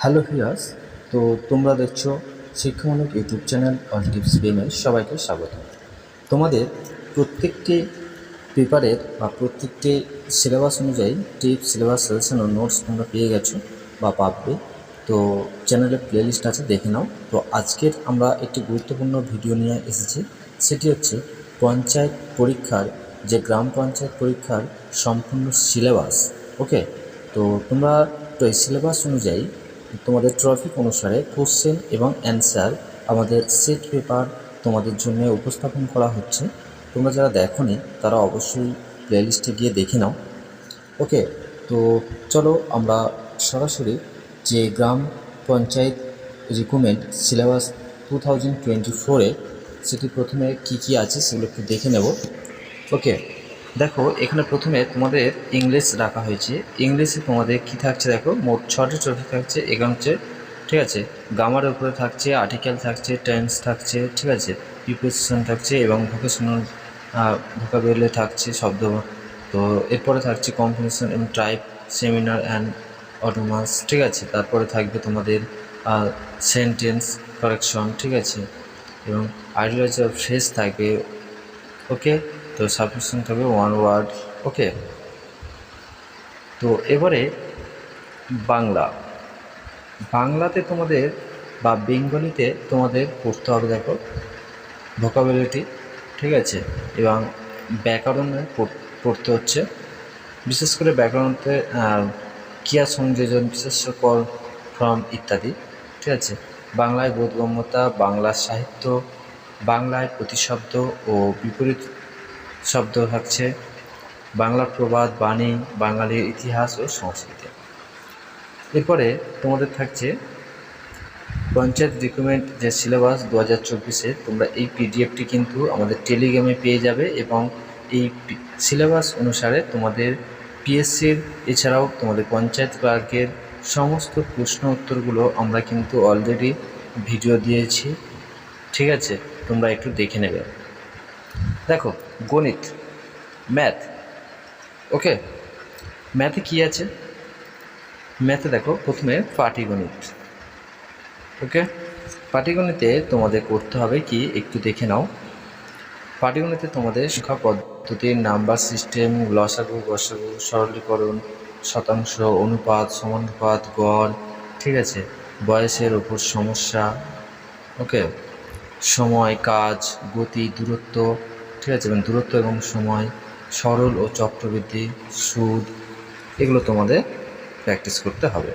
Hello viewers তো তোমরা দেখছ শিক্ষামূলক ইউটিউব চ্যানেল অল টিপস পেমে সবাইকে স্বাগত। তোমাদের প্রত্যেকটি পেপারের বা প্রত্যেকটি সিলেবাস অনুযায়ী টিপস সিলেবাস সাজেশন ও নোটস তোমরা পেয়ে গেছো বা পাবে। তো চ্যানেলের প্লেলিস্ট আছে, দেখে নাও। তো আজকের আমরা একটি গুরুত্বপূর্ণ ভিডিও নিয়ে এসেছি। সেটি হচ্ছে পঞ্চায়েত পরীক্ষার যে গ্রাম পঞ্চায়েত পরীক্ষার সম্পূর্ণ সিলেবাস, ওকে? তো তোমরা তো এই সিলেবাস অনুযায়ী তোমাদের ট্রফিক অনুসারে কোশ্চেন এবং অ্যান্সার আমাদের সেট পেপার তোমাদের জন্য উপস্থাপন করা হচ্ছে। তোমরা যারা দেখোনি, তারা অবশ্যই প্লেলিস্টে গিয়ে দেখে নাও। ওকে, তো চলো আমরা সরাসরি যে গ্রাম panchayat recommend syllabus two thousand twenty ফোরে সেটি প্রথমে কী কী আছে সেগুলো একটু দেখে নেব। ওকে দেখো, এখানে প্রথমে তোমাদের ইংলিশ রাখা হয়েছে। ইংলিশে তোমাদের কি থাকছে দেখো? মোট ছটি টপিক থাকছে। এখানে হচ্ছে, ঠিক আছে গ্রামারের উপরে থাকছে আর্টিকেল থাকছে টেন্স থাকছে, ঠিক আছে প্রিপোজিশন থাকছে এবং ভোকেশনাল ভোকাবুলারি থাকছে শব্দ। তো এরপরে থাকছে কম্পিটিশন এবং টাইপ সেমিনার অ্যান্ড অটোমাস ঠিক আছে, তারপরে থাকবে তোমাদের সেন্টেন্স কারেকশন ঠিক আছে, এবং আইডিওলজি অফ ফ্রেস থাকবে। ওকে তো সাবস্ক্রিপশন থাকবে ওয়ান ওয়ার্ড ওকে তো এবারে বাংলা। বাংলাতে তোমাদের বা বেঙ্গলিতে তোমাদের পড়তে হবে দেখো ভোকাবুলারিটি ঠিক আছে? এবং ব্যাকরণে পড়- পড়তে হচ্ছে। বিশেষ করে ব্যাকরণতে ক্রিয়া সংযোজন, বিশেষ কর ফর্ম ইত্যাদি, ঠিক আছে? বাংলায় বোধগম্যতা বাংলা সাহিত্য, বাংলায় প্রতিশব্দ ও বিপরীত শব্দ থাকছে বাংলার প্রবাদ, বাণী, বাঙালির ইতিহাস ও সংস্কৃতি। এরপরে তোমাদের থাকছে পঞ্চায়েত রিক্রুটমেন্ট যে সিলেবাস দু হাজার চব্বিশে তোমরা এই পিডিএফটি কিন্তু আমাদের টেলিগ্রামে পেয়ে যাবে এবং এই সিলেবাস অনুসারে তোমাদের পিএসসির এছাড়াও তোমাদের পঞ্চায়েত ক্লার্কের সমস্ত প্রশ্ন উত্তরগুলো আমরা কিন্তু অলরেডি ভিডিও দিয়েছি। ঠিক আছে? তোমরা একটু দেখে নেবে। দেখো গণিত ম্যাথ ওকে ম্যাথে কী আছে? ম্যাথে দেখো, প্রথমে পাটিগণিত ওকে পাটিগণিতে তোমাদের করতে হবে কি, একটু দেখে নাও। পাটিগণিতে তোমাদের শিক্ষা পদ্ধতির নাম্বার সিস্টেম লসাগু গসাগু সরলীকরণ, শতাংশ, অনুপাত, সমানুপাত, গড়, ঠিক আছে? বয়সের ওপর সমস্যা ওকে সময়, কাজ, গতি, দূরত্ব ঠিক আছে, এবং দূরত্ব এবং সময়, সরল ও চক্রবৃদ্ধি, সুদ, এগুলো তোমাদের প্র্যাকটিস করতে হবে।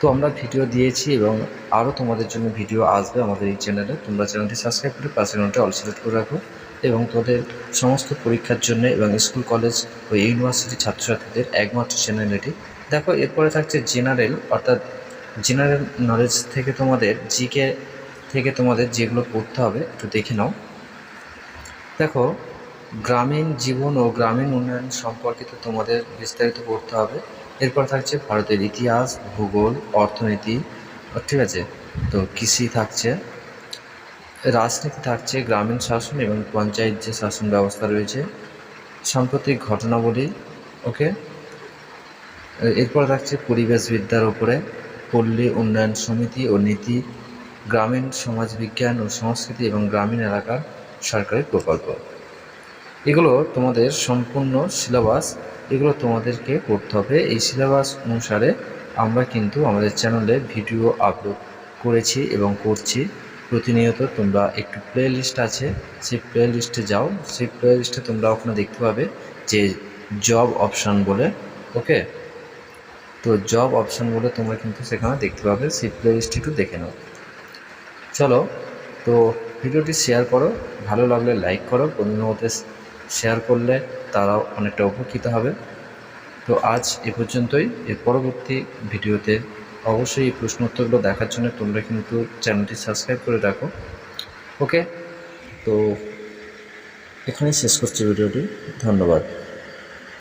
তো আমরা ভিডিও দিয়েছি এবং আরও তোমাদের জন্য ভিডিও আসবে আমাদের এই চ্যানেলে তোমরা চ্যানেলটি সাবস্ক্রাইব করে পাশের নোটে অল সিলেক্ট করে রাখো এবং তোদের সমস্ত পরীক্ষার জন্য এবং স্কুল কলেজ ও ইউনিভার্সিটি ছাত্রছাত্রীদের একমাত্র চ্যানেল এটি। দেখো, এরপরে থাকছে জেনারেল অর্থাৎ জেনারেল নলেজ থেকে তোমাদের জিকে থেকে তোমাদের যেগুলো পড়তে হবে, একটু দেখে নাও। দেখো, গ্রামীণ জীবন ও গ্রামীণ উন্নয়ন সম্পর্কিত তোমাদের বিস্তারিত পড়তে হবে। এরপর থাকছে ভারতের ইতিহাস, ভূগোল, অর্থনীতি ঠিক আছে, তো কৃষি থাকছে, রাজনীতি থাকছে, গ্রামীণ শাসন এবং পঞ্চায়েত যে শাসন ব্যবস্থা রয়েছে, সাম্প্রতিক ঘটনাবলী, ওকে? এরপর থাকছে পরিবেশবিদ্যার ওপরে, পল্লী উন্নয়ন সমিতি ও নীতি, গ্রামীণ সমাজবিজ্ঞান ও সংস্কৃতি এবং গ্রামীণ এলাকার সরকারি প্রকল্প। এগুলো তোমাদের সম্পূর্ণ সিলেবাস, এগুলো তোমাদেরকে করতে হবে। এই সিলেবাস অনুসারে আমরা কিন্তু আমাদের চ্যানেলে ভিডিও আপলোড করেছি এবং করছি। প্রতিনিয়ত তোমরা একটু প্লে লিস্ট আছে, সেই প্লে লিস্টে যাও। সেই প্লে লিস্টে তোমরা ওখানে দেখতে পাবে যে জব অপশান বলে ওকে তো জব অপশান বলে তোমরা কিন্তু সেখানে দেখতে পাবে, সেই প্লে লিস্টটি একটু দেখে নাও। চলো, তো ভিডিওটি শেয়ার করো, ভালো লাগলে লাইক করো, বন্ধুদের মধ্যে শেয়ার করলে তারাও অনেকটা উপকৃত হবে। তো আজ এ পর্যন্তই। এর পরবর্তী ভিডিওতে অবশ্যই এই প্রশ্ন উত্তরগুলো দেখার জন্য তোমরা কিন্তু চ্যানেলটি সাবস্ক্রাইব করে রাখো। ওকে? তো এখানেই শেষ করছি ভিডিওটি। ধন্যবাদ।